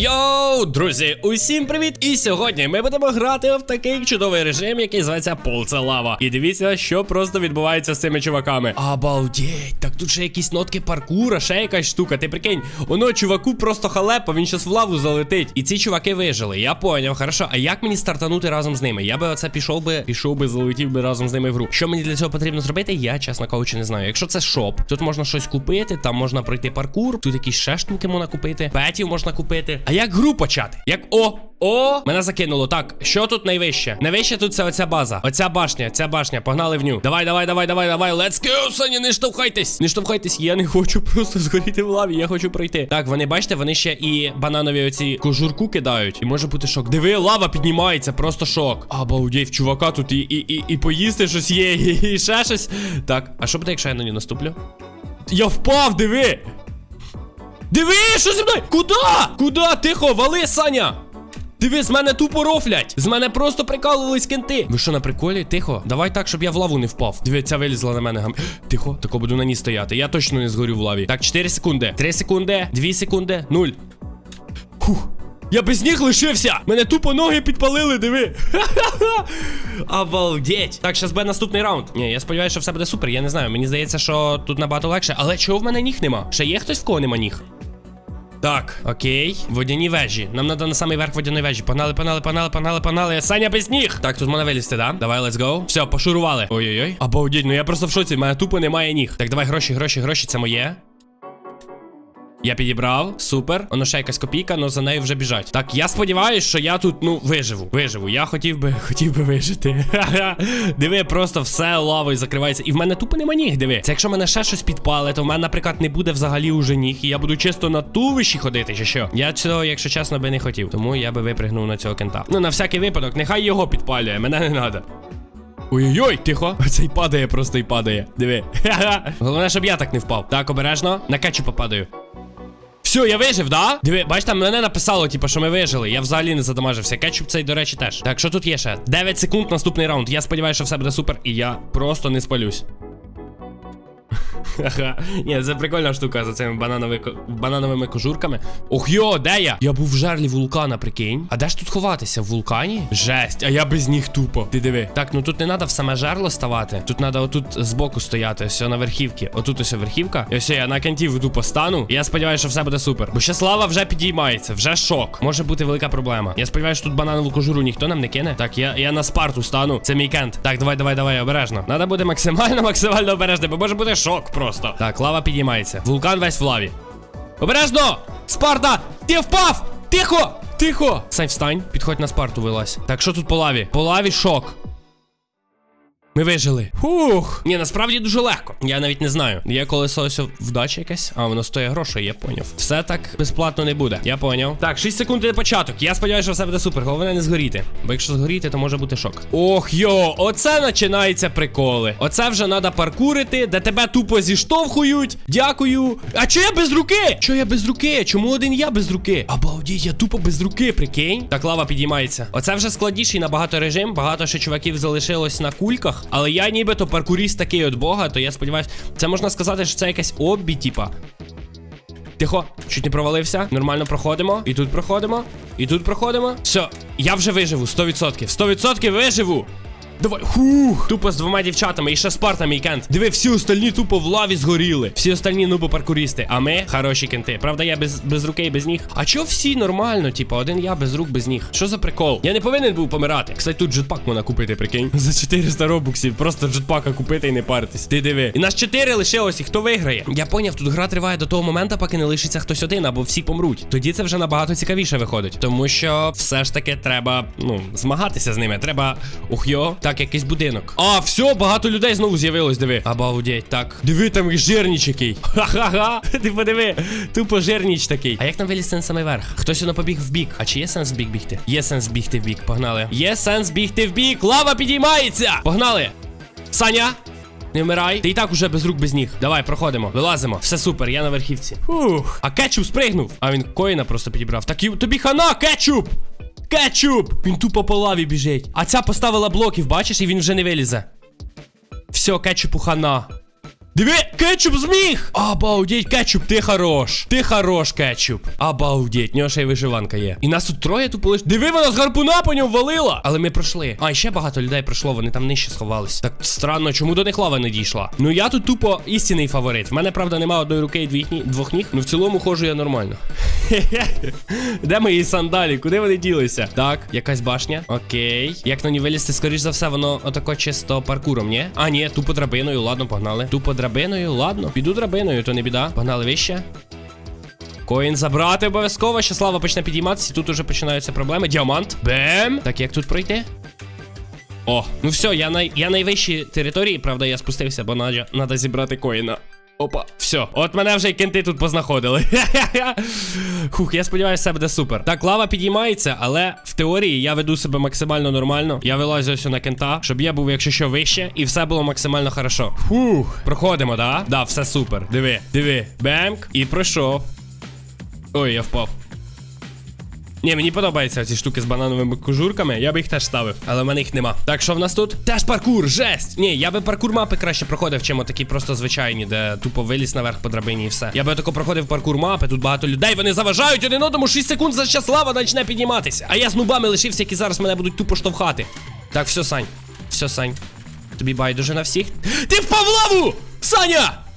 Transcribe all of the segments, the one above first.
Йоу, друзі, усім привіт! І сьогодні ми будемо грати в такий чудовий режим, який зветься Полце Лава. І дивіться, що просто відбувається з цими чуваками. Обалдеть, так тут ще якісь нотки паркура, ще якась штука. Ти прикинь, воно чуваку просто халепа, він щас в лаву залетить. І ці чуваки вижили. Я поняв, хорошо. А як мені стартанути разом з ними? Я би оце пішов би, пішов би, залетів би разом з ними в гру. Що мені для цього потрібно зробити? Я, чесно кажучи, не знаю. Якщо це шоп, тут можна щось купити, там можна пройти паркур, тут якісь ще штуки можна купити, петів можна купити. А як гру почати? Як о, о, мене закинуло. Так, що тут найвище? Найвище тут це оця база. Оця башня, ця башня. Погнали в ню. Давай, давай, давай, давай, давай. Let's go, Саня, не штовхайтесь. Не штовхайтесь, я не хочу просто згоріти в лаві, я хочу пройти. Так, вони бачите, вони ще і бананові оці кожурку кидають. І може бути шок. Диви, лава піднімається, просто шок. Обалдеть, в чувака тут і, і, і, і поїсти щось є, і, і ще щось. Так, а що буде, якщо я на нього наступлю? Я впав, диви! Диви, що зі мною? Куда? Куда? Тихо, вали, Саня! Диви, з мене тупо рофлять. З мене просто прикалувались кенти. Ви що на приколі? Тихо. Давай так, щоб я в лаву не впав. Диви, ця вилізла на мене. гам- Тихо, тако буду на ній стояти. Я точно не згорю в лаві. Так, 4 секунди. 3 секунди, 2 секунди, 0. Фух. Я без ніг лишився! Мене тупо ноги підпалили, диви. Обалдеть. Так, зараз буде наступний раунд. Ні, я сподіваюся, що все буде супер. Я не знаю. Мені здається, що тут набагато легше. Але чого в мене ніг нема? Ще є хтось в кого нема ніг? Так, окей. Водяні вежі. Нам треба на самий верх водяної вежі. Погнали, погнали, погнали, погнали, погнали. Саня без ніг. Так, тут можна вилізти, да? Давай, let's go. Все, пошурували. Ой-ой-ой. Обалдеть, ну я просто в шоці. в Мене тупо немає ніг. Так, давай гроші, гроші, гроші, це моє. Я підібрав, супер. Воно ще якась копійка, але за нею вже біжать. Так, я сподіваюся, що я тут, ну, виживу. Виживу. Я хотів би, хотів би вижити. Диви, просто все лавою закривається. І в мене тупо нема ніг, диви. Це якщо мене ще щось підпалить, то в мене, наприклад, не буде взагалі уже ніг. І я буду чисто на туловищі ходити, чи що. Я цього, якщо чесно, би не хотів. Тому я би випригнув на цього кента. Ну, на всякий випадок, нехай його підпалює, мене не треба. Ой-ой-ой, тихо. Оцей падає просто і падає. Диви. Головне, щоб я так не впав. Так, обережно. На кетчупа падаю. Все, я вижив, да? Диви, бач, там мене написало, типу, що ми вижили. Я взагалі не задамажився. Кетчуп цей, до речі, теж. Так, що тут є ще? 9 секунд, наступний раунд. Я сподіваюся, що все буде супер, і я просто не спалюсь. Ага. Ні, це прикольна штука за цими банановими, банановими кожурками. Ох йо, де я? Я був в жерлі вулкана, прикинь. А де ж тут ховатися? В вулкані? Жесть, а я без ніг тупо. Ти диви. Так, ну тут не треба в саме жерло ставати. Тут треба отут збоку стояти, все на верхівці. Отут ось верхівка. І ось я на кантів тупо стану. І я сподіваюся, що все буде супер. Бо ще слава вже підіймається, вже шок. Може бути велика проблема. Я сподіваюся, що тут бананову кожуру ніхто нам не кине. Так, я, я на спарту стану. Це мій кент. Так, давай, давай, давай, обережно. Надо буде максимально, максимально обережно, бо може бути шок просто. Так, лава піднімається. Вулкан весь в лаві. Обережно! Спарта! Ти впав! Тихо! Тихо! Сань, встань, підходь на спарту вилазь. Так, що тут по лаві? По лаві шок. Ми вижили. Фух. Ні, насправді дуже легко. Я навіть не знаю. Є колесо вдача якась, а воно стоїть грошей, я поняв. Все так безплатно не буде. Я поняв. Так, 6 секунд на початок. Я сподіваюся, що все буде супер. Головне не згоріти. Бо якщо згоріти, то може бути шок. Ох йо, оце починаються приколи. Оце вже треба паркурити, де тебе тупо зіштовхують. Дякую. А чо я без руки? Чо я без руки? Чому один я без руки? Обалдіть, я тупо без руки, прикинь. Так, лава підіймається. Оце вже складніший набагато режим. Багато ще чуваків залишилось на кульках. Але я нібито паркуріст такий от бога, то я сподіваюся, це можна сказати, що це якась оббі, типа. Тихо, чуть не провалився. Нормально проходимо. І тут проходимо. І тут проходимо. Все, я вже виживу, 100%. 100% виживу. Давай, хух, тупо з двома дівчатами і ще Спарта мій кент. Диви, всі остальні тупо в лаві згоріли. Всі остальні нубо паркурісти, а ми хороші кенти. Правда, я без, без руки без ніг. А чо всі нормально? Типа, один я без рук, без ніг. Що за прикол? Я не повинен був помирати. Кстати, тут джетпак можна купити, прикинь. За 400 робуксів. Просто джетпака купити і не паритись. Ти диви. І нас 4 лишилось, і хто виграє? Я поняв, тут гра триває до того моменту, поки не лишиться хтось один, або всі помруть. Тоді це вже набагато цікавіше виходить. Тому що все ж таки треба, ну, змагатися з ними. Треба. Ух йо. Так, якийсь будинок. А, все, багато людей знову з'явилось, диви. Обалдеть, так. Диви, там і жирніч який. Ха-ха-ха. Ти подиви. Тупо жирніч такий. А як нам вилізти на самий верх? Хтось воно побіг в бік. А чи є сенс в бік бігти? Є сенс бігти в бік. Погнали. Є сенс бігти в бік. Лава підіймається. Погнали. Саня. Не вмирай. Ти і так уже без рук, без ніг. Давай, проходимо. Вилазимо. Все супер, я на верхівці. Фух. А кетчуп спригнув. А він коїна просто підібрав. Так і тобі хана, кетчуп! Кетчуп! Він тупо по лаві біжить. А ця поставила блоків, бачиш, і він вже не вилізе. Все, кетчупу хана. Диви, кетчуп зміг! Обалдеть, кетчуп, ти хорош. Ти хорош, кетчуп. Обалдеть, нього ще й вишиванка є. І нас тут троє тупо лиш. Диви, вона з гарпуна по ньому валила. Але ми пройшли. А, ще багато людей пройшло, вони там нижче сховались. Так странно, чому до них лава не дійшла? Ну я тут тупо істинний фаворит. В мене, правда, нема одної руки і двох ні- двох ніг. Ну в цілому ходжу я нормально. Де мої сандалі? Куди вони ділися? Так, якась башня. Окей. Як на ній вилізти, скоріш за все, воно отако чисто паркуром, ні? А, ні, тупо драбиною, ладно, погнали. Тупо драбиною, ладно. Піду драбиною, то не біда. Погнали вище. Коін забрати обов'язково. Ще слава почне підійматися. Тут уже починаються проблеми. Діамант. Бем. Так, як тут пройти? О, ну все, я на я найвищій території, правда, я спустився, бо надо зібрати коїна. Опа, все. От мене вже й кенти тут познаходили. Хух, я сподіваюся, все буде супер. Так, лава підіймається, але в теорії я веду себе максимально нормально. Я вилазю ось на кента, щоб я був, якщо що, вище, і все було максимально хорошо. Фух, проходимо, да? Да, все супер. Диви, диви. Бемк. І пройшов. Ой, я впав. Ні, мені подобаються ці штуки з банановими кожурками. Я би їх теж ставив, але в мене їх нема. Так, що в нас тут? Теж паркур, жесть! Ні, я би паркур мапи краще проходив, чим такі просто звичайні, де тупо виліз наверх по драбині і все. Я би тако проходив паркур мапи, тут багато людей, вони заважають один одному 6 секунд за час лава почне підніматися. А я з нубами лишився, які зараз мене будуть тупо штовхати. Так, все, Сань. Все, Сань. Тобі байдуже на всіх. Ти впав в лаву! Саня!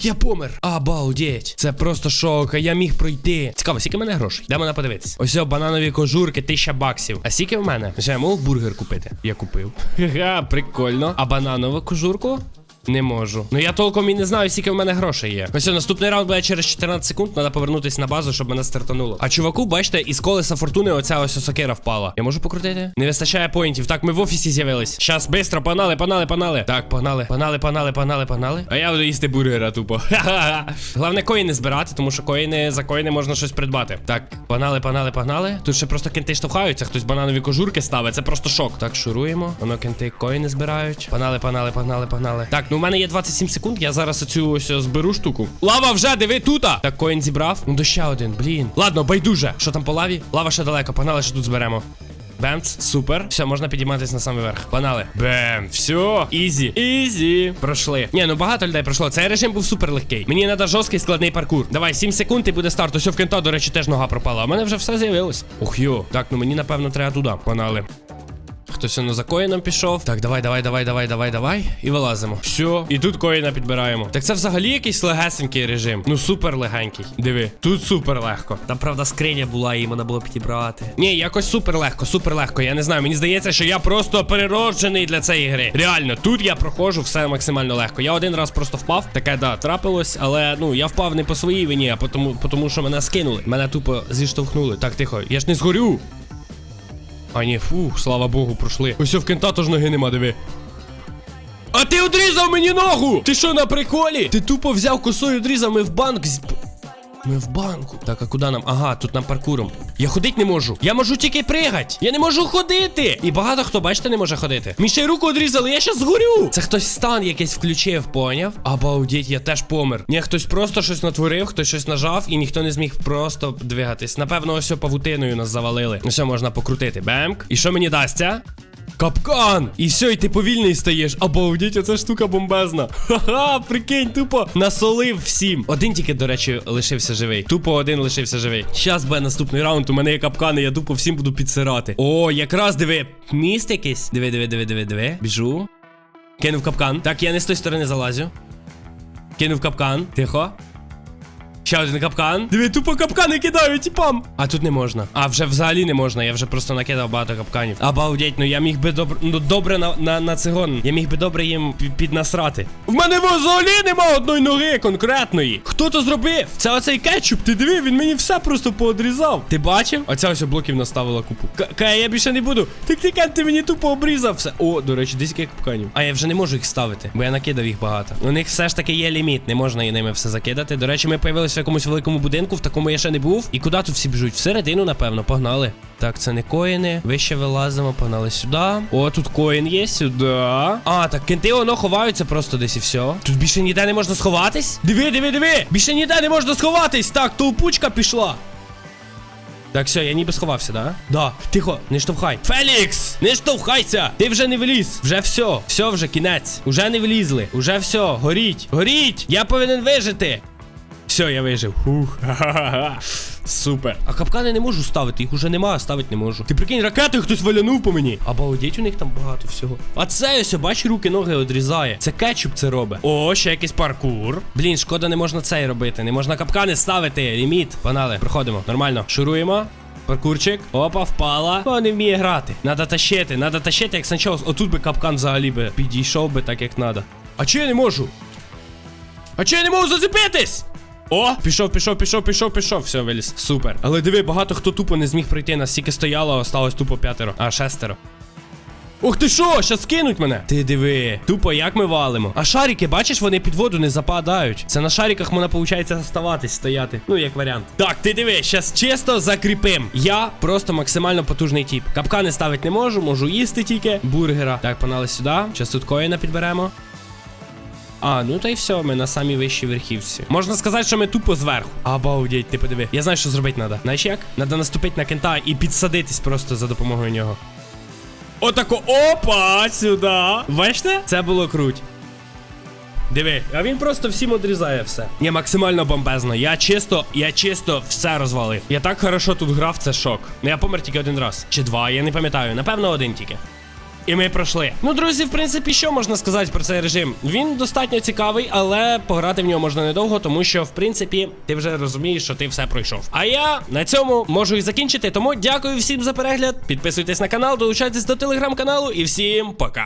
Я помер. Обалдеть. Це просто шок, я міг пройти. Цікаво, скільки в мене грошей? Де мене подивитись? Ось бананові кожурки, тисяча баксів. А скільки в мене? Ось я можу бургер купити. Я купив. Ха, прикольно. А бананову кожурку? Не можу. Ну я толком і не знаю, скільки в мене грошей є. Ось наступний раунд буде через 14 секунд. Треба повернутися на базу, щоб мене стартануло. А чуваку, бачите, із колеса фортуни оця ось сокира впала. Я можу покрутити? Не вистачає поінтів. Так, ми в офісі з'явились. Щас, бистро, погнали, погнали, погнали. Так, погнали, погнали, погнали, погнали, погнали. А я буду їсти бургера тупо. Головне коїни збирати, тому що коїни за коїни можна щось придбати. Так, погнали, погнали, погнали. Тут ще просто кенти штовхаються, хтось бананові кожурки ставить. Це просто шок. Так, шуруємо. Воно кенти коїни збирають. Погнали, погнали, погнали, погнали. Так, ну в мене є 27 секунд. Я зараз оцю ось зберу штуку. Лава вже, диви, тута. Так, коін зібрав. Ну, до ще один, блін. Ладно, байдуже. Що там по лаві? Лава ще далеко. Погнали, що тут зберемо. Бемц, супер. Все, можна підійматися на самий верх. Погнали. Бем, все, ізі. Ізі. Пройшли. Ні, ну багато людей пройшло. Цей режим був супер легкий. Мені треба жорсткий складний паркур. Давай, 7 секунд і буде старт. Ось в кента, до речі, теж нога пропала. В мене вже все з'явилось. Ух йо. Так, ну мені напевно треба туди. Погнали. Хтось воно за коїном пішов. Так, давай, давай, давай, давай, давай, давай. І вилазимо. Все, і тут коїна підбираємо. Так це взагалі якийсь легесенький режим. Ну супер легенький. Диви, тут супер легко. Там, правда, скриня була, її можна було підібрати. Ні, якось супер легко, супер легко. Я не знаю. Мені здається, що я просто перероджений для цієї гри. Реально, тут я проходжу все максимально легко. Я один раз просто впав. Таке, да, трапилось, але ну я впав не по своїй вині, а тому, тому що мене скинули. Мене тупо зіштовхнули. Так, тихо, я ж не згорю. А ні, фух, слава Богу, пройшли. Ось в кента тож ноги нема, диви. А ти одрізав мені ногу! Ти що на приколі? Ти тупо взяв косою одрізав, ми в банк з. Ми в банку. Так, а куди нам? Ага, тут нам паркуром. Я ходить не можу. Я можу тільки пригать. Я не можу ходити. І багато хто, бачите, не може ходити. Мені ще й руку одрізали, я щас згорю. Це хтось стан якийсь включив, поняв? Обалдеть, я теж помер. Ні, хтось просто щось натворив, хтось щось нажав, і ніхто не зміг просто двигатись. Напевно, ось павутиною нас завалили. Ну Все можна покрутити. Бемк. І що мені дасться? Капкан! І все, і ти повільний стаєш. Обалдіть, оця штука бомбезна. Ха-ха, прикинь, тупо насолив всім. Один тільки, до речі, лишився живий. Тупо один лишився живий. Щас буде наступний раунд. У мене є капкани, я тупо всім буду підсирати. О, якраз диви. Міст якийсь. Диви, диви, диви, диви, диви. Біжу. Кинув капкан. Так, я не з тої сторони залазю. Кинув капкан. Тихо. Ще один капкан. Диви, тупо капкани кидаю, тіпам. А тут не можна. А вже взагалі не можна. Я вже просто накидав багато капканів. Обалдеть, ну я міг би добре, ну добре на, на, на цигон. Я міг би добре їм піднасрати. В мене взагалі нема одної ноги конкретної. Хто то зробив? Це оцей кетчуп. Ти диви, він мені все просто поодрізав. Ти бачив? Оця ось блоків наставила купу. Кая, я більше не буду. Тик тик ти мені тупо обрізав все. О, до речі, десь скільки капканів. А я вже не можу їх ставити, бо я накидав їх багато. У них все ж таки є ліміт, не можна і ними все закидати. До речі, ми появилися в якомусь великому будинку, в такому я ще не був. І куди тут всі біжуть? Всередину, напевно, погнали. Так, це не коїни. Вище вилазимо, погнали сюди. О, тут коїн є, сюди. А, так кенти воно ховаються просто десь і все. Тут більше ніде не можна сховатись? Диви, диви, диви! Більше ніде не можна сховатись! Так, толпучка пішла. Так, все, я ніби сховався, да? Да. Тихо, не штовхай. Фелікс! Не штовхайся! Ти вже не вліз. Вже все. Все вже кінець. Уже не влізли. Уже все. Горіть. Горіть! Я повинен вижити. Все, я вижив. Ха-ха-ха. Супер. А капкани не можу ставити, їх уже нема, ставити не можу. Ти прикинь, ракетою хтось валянув по мені. Обалдеть, у них там багато всього. А це ось, бач, руки, ноги одрізає. Це кетчуп це робить. О, ще якийсь паркур. Блін, шкода, не можна цей робити. Не можна капкани ставити. Ліміт. Панали, проходимо. Нормально. Шуруємо. Паркурчик. Опа, впала. О, не вміє грати. Надо тащити, надо тащити, як санчоус. Отут би капкан взагалі би підійшов би так, як треба. А чи я не можу? А чи я не можу зацепитись? О, пішов, пішов, пішов, пішов, пішов. Все, виліз. Супер. Але диви, багато хто тупо не зміг пройти. Нас стільки стояло, осталось тупо п'ятеро. А, шестеро. Ух ти що, щас кинуть мене. Ти диви, тупо як ми валимо. А шарики, бачиш, вони під воду не западають. Це на шариках можна, виходить, оставатись, стояти. Ну, як варіант. Так, ти диви, щас чисто закріпим. Я просто максимально потужний тіп. Капкани ставити не можу, можу їсти тільки. Бургера. Так, панали сюди. Щас тут коїна підберемо. А, ну та й все, ми на самій вищій верхівці. Можна сказати, що ми тупо зверху. Обалдеть, ти подиви. Я знаю, що зробити треба. Знаєш як? Надо наступити на кента і підсадитись просто за допомогою нього. Отако, опа, сюди. Бачите? Це було круть. Диви, а він просто всім одрізає все. Ні, максимально бомбезно. Я чисто, я чисто все розвалив. Я так хорошо тут грав, це шок. Ну я помер тільки один раз. Чи два, я не пам'ятаю. Напевно, один тільки. І ми пройшли. Ну, друзі, в принципі, що можна сказати про цей режим? Він достатньо цікавий, але пограти в нього можна недовго, тому що, в принципі, ти вже розумієш, що ти все пройшов. А я на цьому можу і закінчити. Тому дякую всім за перегляд. Підписуйтесь на канал, долучайтесь до телеграм-каналу і всім пока.